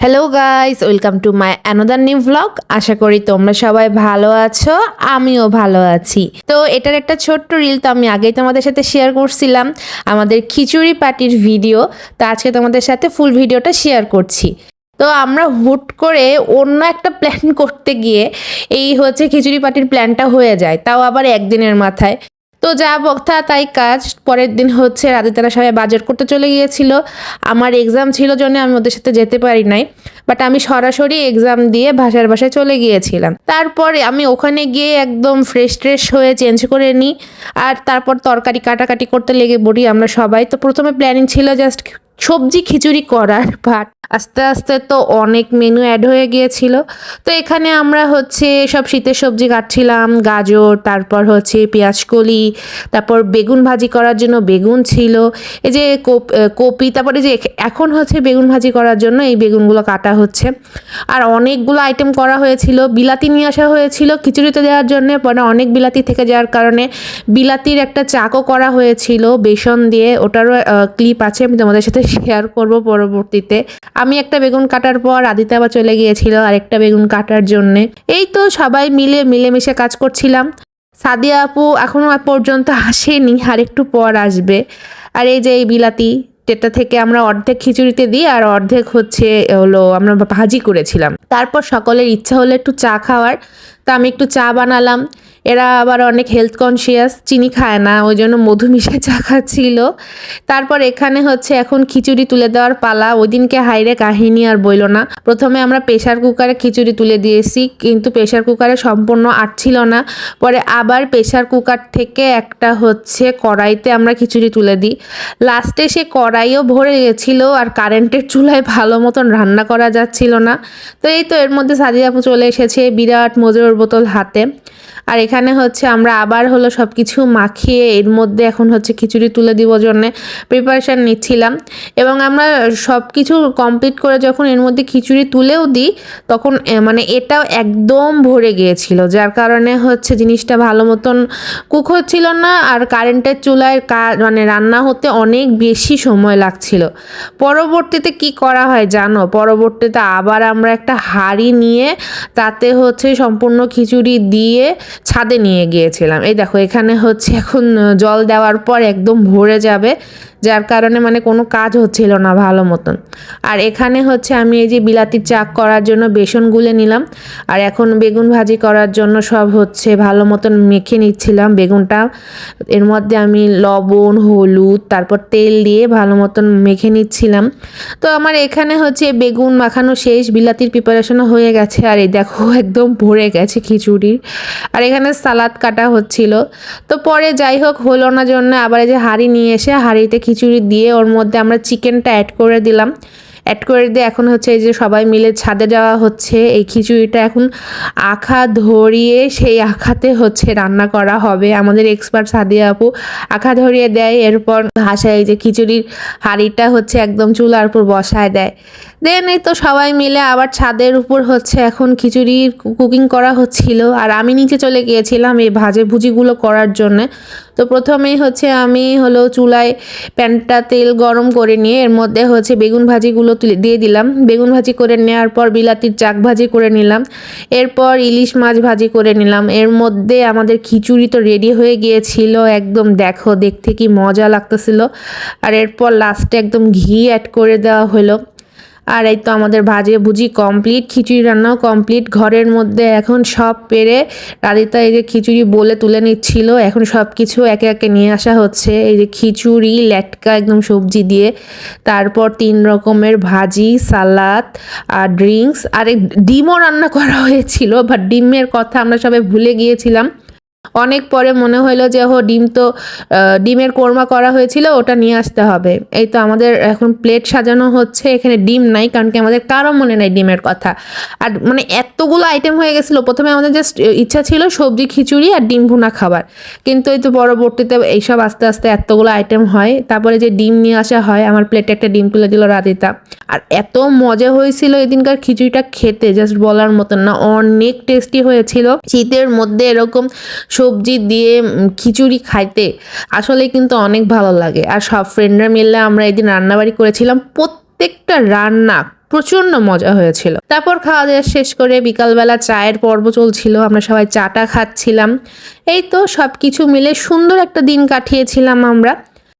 Hello guys welcome to my another new vlog আশা করি তোমরা সবাই ভালো আছো, আমিও ভালো আছি। তো এটার একটা ছোট্ট রিল তো আমি আগেই তোমাদের সাথে শেয়ার করছিলাম, আমাদের খিচুড়ি পার্টির ভিডিও তো আজকে তোমাদের সাথে ফুল ভিডিওটা শেয়ার করছি। তো আমরা হুট করে অন্য একটা প্ল্যান করতে গিয়ে এই হচ্ছে খিচুড়ি পার্টির প্ল্যানটা হয়ে যায়, তাও আবার একদিনের মাথায়। তো যা বক্তা, তাই কাজ। পরের দিন হচ্ছে রাতে তারা সবাই বাজার করতে চলে গিয়েছিল। আমার এক্সাম ছিল জন্য আমি ওদের সাথে যেতে পারি নাই। বাট আমি সরাসরি এক্সাম দিয়ে ভাষার বাসায় চলে গিয়েছিলাম। তারপরে আমি ওখানে গিয়ে একদম ফ্রেশ ট্রেশ হয়ে চেঞ্জ করে নিই। আর তারপর তরকারি কাটাকাটি করতে লেগে পড়ি আমরা সবাই। তো প্রথমে প্ল্যানিং ছিল জাস্ট সবজি খিচুড়ি করার বাট আস্তে আস্তে তো অনেক মেনু অ্যাড হয়ে গিয়েছিল। তো এখানে আমরা হচ্ছে সব শীতের সবজি কাটছিলাম, গাজর, তারপর হচ্ছে পেঁয়াজ কলি, তারপর বেগুন ভাজি করার জন্য বেগুন ছিল। এই যে কপি তারপরে যে এখন হচ্ছে বেগুন ভাজি করার জন্য এই বেগুনগুলো কাটা হচ্ছে। আর অনেকগুলো আইটেম করা হয়েছিল। বিলাতি নিয়ে আসা হয়েছিল খিচুড়িতে দেওয়ার জন্য, পরে অনেক বিলাতি থেকে যাওয়ার কারণে বিলাতির একটা চাকও করা হয়েছিল বেসন দিয়ে। ওটারও ক্লিপ আছে, আমি তোমাদের সাথে শেয়ার করব পরবর্তীতে। আমি একটা বেগুন কাটার পর আদিতে আবার চলে গিয়েছিল আরেকটা বেগুন কাটার জন্যে। এই তো সবাই মিলে মিলেমিশে কাজ করছিলাম। সাদিয়া আপু এখনও পর্যন্ত আসেনি, আর একটু পর আসবে। আর এই যে এই বিলাতি, যেটা থেকে আমরা অর্ধেক খিচুড়িতে দিই আর অর্ধেক হচ্ছে হলো আমরা ভাজি করেছিলাম। তারপর সকলের ইচ্ছা হলো একটু চা খাওয়ার, তা আমি একটু চা বানালাম। এরা আবার অনেক হেলথ কনসিয়াস চিনি খায় না, ওই জন্য মধু মিশে চা খাচ্ছিল। তারপর এখানে হচ্ছে এখন খিচুড়ি তুলে দেওয়ার পালা, ওই দিনকে হাইরে কাহিনী আর বইলো না। প্রথমে আমরা প্রেশার কুকারে খিচুড়ি তুলে দিয়েছি, কিন্তু প্রেশার কুকারে সম্পূর্ণ আটছিল না। পরে আবার প্রেশার কুকার থেকে একটা হচ্ছে কড়াইতে আমরা খিচুড়ি তুলে দিই। লাস্টে সে কড়াইও ভরে গেছিল আর কারেন্টের চুলায় ভালো মতন রান্না করা যাচ্ছিল না। তো এই তো এর মধ্যে সাদিয়া চলে এসেছে বিরাট মজুর বোতল হাতে। আর এখানে হচ্ছে আমরা আবার হলো সব কিছু মাখিয়ে এর মধ্যে এখন হচ্ছে খিচুড়ি তুলে দিব জন্যে প্রিপারেশান নিচ্ছিলাম। এবং আমরা সব কিছু কমপ্লিট করে যখন এর মধ্যে খিচুড়ি তুলেও দিই, তখন মানে এটাও একদম ভরে গিয়েছিল। যার কারণে হচ্ছে জিনিসটা ভালো মতন কুক হচ্ছিল না আর কারেন্টের চুলায় মানে রান্না হতে অনেক বেশি সময় লাগছিল। পরবর্তীতে কি করা হয় জানো? পরবর্তীতে আবার আমরা একটা হাঁড়ি নিয়ে তাতে হচ্ছে সম্পূর্ণ খিচুড়ি দিয়ে ছাদে নিয়ে গিয়েছিলাম। এই দেখো এখানে হচ্ছে এখন জল দেওয়ার পর একদম ভরে যাবে। যার কারণে মানে কোনো কাজ হচ্ছিল না ভালো মতন। আর এখানে হচ্ছে আমি এই যে বিলাতির চাক করার জন্য বেসন গুলে নিলাম। আর এখন বেগুন ভাজি করার জন্য সব হচ্ছে ভালো মতন মেখে নিচ্ছিলাম বেগুনটা। এর মধ্যে আমি লবণ, হলুদ, তারপর তেল দিয়ে ভালো মতন মেখে নিচ্ছিলাম। তো আমার এখানে হচ্ছে বেগুন মাখানো শেষ, বিলাতির প্রিপারেশনও হয়ে গেছে। আর এই দেখো, একদম ভরে গেছে খিচুড়ির। আর এখানে সালাদ কাটা হচ্ছিল। তো পরে যাই হোক, হলো না জন্য আবার এই যে হাঁড়ি নিয়ে এসে হাঁড়িতে দিয়ে ওর মধ্যে আমরা চিকেনটা অ্যাড করে দিলাম। অ্যাড করে দিয়ে এখন হচ্ছে এই যে সবাই মিলে ছাদে যাওয়া হচ্ছে। এই খিচুড়িটা এখন আখা ধরিয়ে সেই আখাতে হচ্ছে রান্না করা হবে। আমাদের এক্সপার্ট সাদিয়া আপু আখা ধরিয়ে দেয়, এরপর ভাষায় এই যে খিচুড়ির হাঁড়িটা হচ্ছে একদম চুলার উপর বসায় দেয়। দেন এই তো সবাই মিলে আবার ছাদের উপর হচ্ছে এখন খিচুড়ির কুকিং করা হচ্ছিল। আর আমি নিচে চলে গিয়েছিলাম এই ভাজে ভুজিগুলো করার জন্য। তো প্রথমেই হচ্ছে আমি হলো চুলায় প্যানটা তেল গরম করে নিয়ে, এর মধ্যে হচ্ছে বেগুন ভাজিগুলো তুলে দিয়ে দিলাম। বেগুন ভাজি করে নেওয়ার পর বিলাতির চাক ভাজি করে নিলাম। এরপর ইলিশ মাছ ভাজি করে নিলাম। এর মধ্যে আমাদের খিচুড়ি তো রেডি হয়ে গিয়েছিল, একদম দেখো দেখতে কি মজা লাগতেছিল। আর এরপর লাস্টে একদম ঘি অ্যাড করে দেওয়া হলো। আর এই তো আমাদের ভাজে ভুজি কমপ্লিট খিচুড়ি রান্নাও কমপ্লিট ঘরের মধ্যে এখন সব পেরে রাধিতা এই যে খিচুড়ি বলে তুলে নিচ্ছিল, এখন সব কিছু একে একে নিয়ে আসা হচ্ছে। এই যে খিচুড়ি, লেটকা, একদম সবজি দিয়ে। তারপর তিন রকমের ভাজি, সালাদ আর ড্রিঙ্কস আর ডিমও রান্না করা হয়েছিল বাট ডিমের কথা আমরা সবাই ভুলে গিয়েছিলাম। অনেক পরে মনে হলো যে হো ডিম তো ডিমের কোরমা করা হয়েছিল, ওটা নিয়ে আসতে হবে। এই তো আমাদের এখন প্লেট সাজানো হচ্ছে, এখানে ডিম নাই, কারণ কি আমাদের কারও মনে নাই ডিমের কথা। আর মানে এতগুলো আইটেম হয়ে গেছিল, প্রথমে আমাদের জাস্ট ইচ্ছা ছিল সবজি, খিচুড়ি আর ডিম ভুনা খাবার। কিন্তু এই তো পরবর্তীতে এইসব আস্তে আস্তে এতগুলো আইটেম হয়, তারপরে যে ডিম নিয়ে আসা হয়, আমার প্লেটে একটা ডিম তুলে দিল রাধিতা আর এত মজা হয়েছিল এদিনকার খিচুড়িটা খেতে জাস্ট বলার মতন না, অনেক টেস্টি হয়েছিল। শীতের মধ্যে এরকম সবজি দিয়ে খিচুড়ি খাইতে আসলে কিন্তু অনেক ভালো লাগে। আর সব ফ্রেন্ডরা মিলে আমরা এদিন রান্নাবাড়ি করেছিলাম, প্রত্যেকটা রান্না প্রচণ্ড মজা হয়েছিল। তারপর খাওয়া দাওয়া শেষ করে বিকালবেলা চায়ের পর্ব চলছিল, আমরা সবাই চাটা খাচ্ছিলাম। এই তো সব কিছু মিলে সুন্দর একটা দিন কাটিয়েছিলাম আমরা।